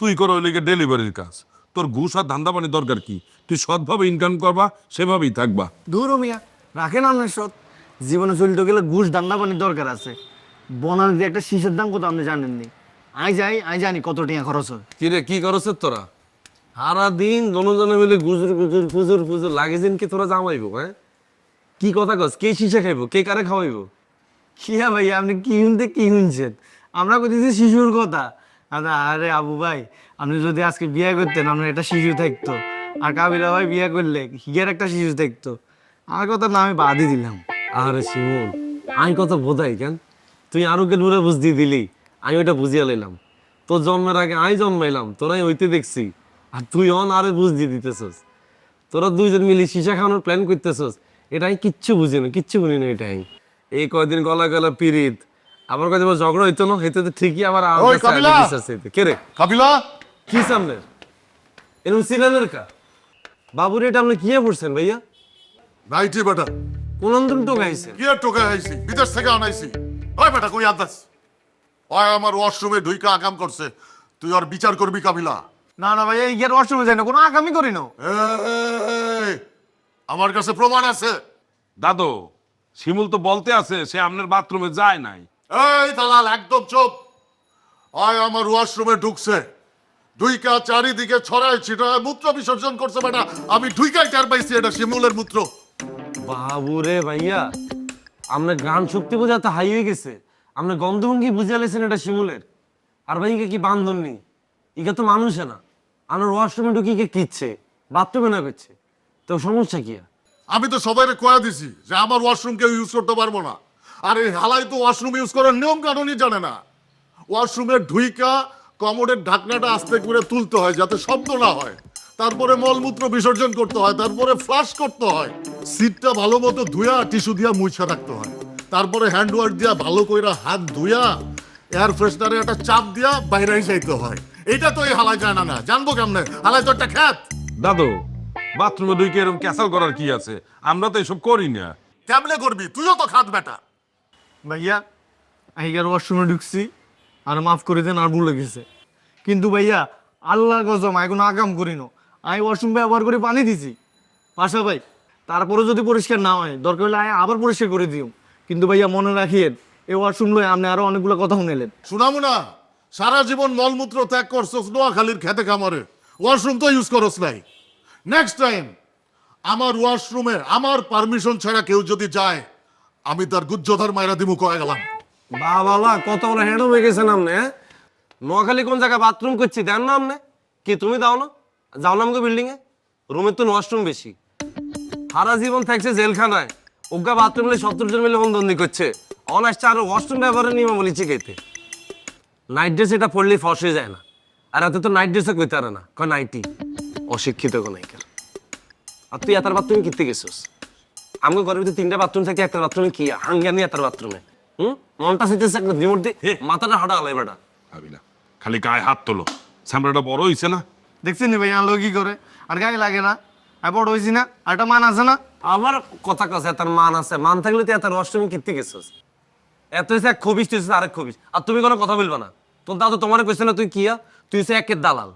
তুই করো ওই লিগে ডেলিভারির কাজ। তোর ঘুষ আর ধান্দা পানি দরকার কি? তুই সৎভাবে ইনকাম করবা সেভাবেই থাকবা। দূর ও মিয়া রাখেন আপনার সৎ। জীবনে চলতে গেলে ঘুষ ধান্দা পানির দরকার আছে। বনার দিয়ে একটা শীষের দাম কত আপনি জানেননি? আই যাই আই জানি কত টাকা খরচ হয়। কি রে কি করছে তোরা? সারা দিন জনজনে মিলে গুজুর গুজুর ফুজুর ফুজুর লাগে দিন কি তোরা জামাইবো হ্যাঁ? কি কথা কস? কে শিশা খাইবো? কে কারে খাওয়াইবো? কিয়া ভাই আপনি কি শুনতে কি শুনছেন? আমরা কইতেছি শিশুর কথা। আরে আবু ভাই, আপনি যদি আজকে বিয়ে করতেন, আপনার একটা শিশু থাকতো। আর কাবিলা ভাই বিয়ে করলে, হিয়ার একটা শিশু থাকতো। আমার কথা না, আমি বাদই দিলাম। আরে শিমুল, আমি কত বোধাই কেন? তুই আরও কে দূরে বুঝ দিয়ে দিলি, আমি ওটা বুঝিয়া লইলাম তোর জন্মের আগে আমি জন্মাইলাম, তোরাই হইতে দেখছি। আর তুই অন আরে বুঝ দিয়ে দিতেছস। তোরা দুইজন মিলি সীসা খাওয়ানোর প্ল্যান করতেছস। এটা আমি কিচ্ছু বুঝি না কিচ্ছু বুঝি না এটা আমি। এই কয়দিন গলা গলা পিরিত কয়দিন পর ঝগড়া হইতো না হইতে তো ঠিকই আমার ওই কাবিলা! কে রে? কাবিলা! কি সামনে? এরকম সিনানের কা? বাবুর এটা আপনি কি পড়ছেন ভাইয়া? নাইটি বেটা। কোন অন্তর তো গাইছেন কি আর টোকা আইছি বিদেশ থেকে আনাইছি। ওই বেটা কই আদাস? ওই আমার ওয়াশরুমে ঢুইকা আকাম করছে। তুই আর বিচার করবি কাবিলা? না না ভাই এই ইয়ার অষ্টমে যায় না কোনো আগামী করি না। আমার কাছে প্রমাণ আছে। দাদু শিমুল তো বলতে আছে সে আপনার বাথরুমে যায় নাই। এই দালাল একদম চুপ। ওই আমার ওয়াশরুমে ঢুকছে। ঢুইকা চারিদিকে ছড়ায় ছিটায় মূত্র বিসর্জন করছে বেটা। আমি ঢুইকাই টের পাইছি এটা শিমুলের মূত্র। বাবুরে ভাইয়া আপনার গান শক্তি বোঝাতে হাই হয়ে গেছে। আপনি গন্ধভঙ্গি বুঝে লেছেন এটা শিমুলের। আর ভাই ইকে কি বান্ধন নেই? ইকে তো মানুষে না। আমার ওয়াশরুমে ঢুকি কে কিচ্ছে বাথরুমে না করছে। তো সমস্যা কি আমি তো সবাইকে কয়া দিছি যে আমার ওয়াশরুম কেউ ইউজ করতে পারব না। আর এই হালাই তো ওয়াশরুম ইউজ করার নিয়ম কানুনই জানে না। ওয়াশরুমে ঢুইকা কমোডের ঢাকনাটা আস্তে করে তুলতে হয় যাতে শব্দ না হয়। তারপরে মলমূত্র বিসর্জন করতে হয় তারপরে ফ্লাশ করতে হয়। সিটটা ভালো মতো ধুয়া টিস্যু দিয়া মুছা রাখতে হয়। তারপরে হ্যান্ড ওয়াশ দিয়া ভালো কইরা হাত ধুয়া এয়ার ফ্রেশনারে একটা চাপ দিয়া বাইরে যাইতে হয়। এটা তো এই হালাই জানা না। জানব কেমনে? হালাই তো একটা খ্যাত। দাদু বাথরুমে ঢুকে এরকম ক্যাসাল করার কি আছে? আমরা তো এসব করি না। কেমনে করবি? তুইও তো খাত বেটা। ভাইয়া আহিকার ওয়াশরুমে ঢুকছি। আর মাফ করে দেন, আর ভুলে গেছে। কিন্তু ভাইয়া, আল্লাহর গজম আমি কোনো আকাম করি না। আমি ওয়াশরুম ব্যবহার করে পানি দিছি। পাশা ভাই তারপরে যদি পরিষ্কার না হয়, দরকার হলে আমি আবার পরিষ্কার করে দিও। কিন্তু ভাইয়া, মনে রাখিয়েন, এই ওয়াশরুম লয়ে আপনি আরও অনেকগুলো কথা শুনেলেন শুনামু না সারা জীবন মলমূত্র ত্যাগ করছস নোয়াখালীর খেতে খামারে। ওয়াশরুম তো ইউজ করস নাই। নেক্সট টাইম আমার ওয়াশরুমে আমার পারমিশন ছাড়া কেউ যদি যায় আমি তার গুজ্জধার মায়েরা দিমু কয়ে গেলাম। বাবা কত বড় হ্যান্ড হয়ে গেছেন আপনি হ্যাঁ? নোয়াখালী কোন জায়গায় বাথরুম করছি, দেন না আপনি কি, তুমি দাও না? যাও না আমাকে বিল্ডিং এ। রুমের তো ওয়াশরুম বেশি। সারা জীবন থাকছে জেলখানায়। ওগা বাথরুম মিলে সত্তর জন মিলে বন্ধন্দি করছে। অন আসছে আর ওয়াশরুম ব্যবহারের নিয়ম বলেছি চিকাইতে নাইট ড্রেস এটা পড়লে ফসে যায় না। আর এত তো নাইট ড্রেসও কইতে না। কয় নাইটি অশিক্ষিত কোন আর তুই এতার বাথরুমে কিনতে গেছিস? আমাকে ঘরের ভিতরে তিনটা বাথরুম থাকে একটা বাথরুমে কি? হাঙ্গানি এতার বাথরুমে হুম? মনটা চাইতেছে একটা রিমোট দিয়ে মাথাটা হাঁটা আলাই বেটা। ভাবিলা খালি গায়ে হাত তোলো। স্যামরাটা বড় হইছে না? দেখছেন নি ভাইয়া আলো কি করে? আর গায়ে লাগে না। আর বড় হয়েছি না। আর একটা মান আছে না? আমার কথা কাছে এতার মান আছে। মান থাকলে তুই এতার অষ্টমী কিনতে গেছিস। এত হয়েছে এক খবিস তুই আরেক খবিস আর তুমি কোনো কথা বলবা না। তোর দাদু তোমার কইছে না তুই কিয়া তুই হচ্ছে একের দালাল।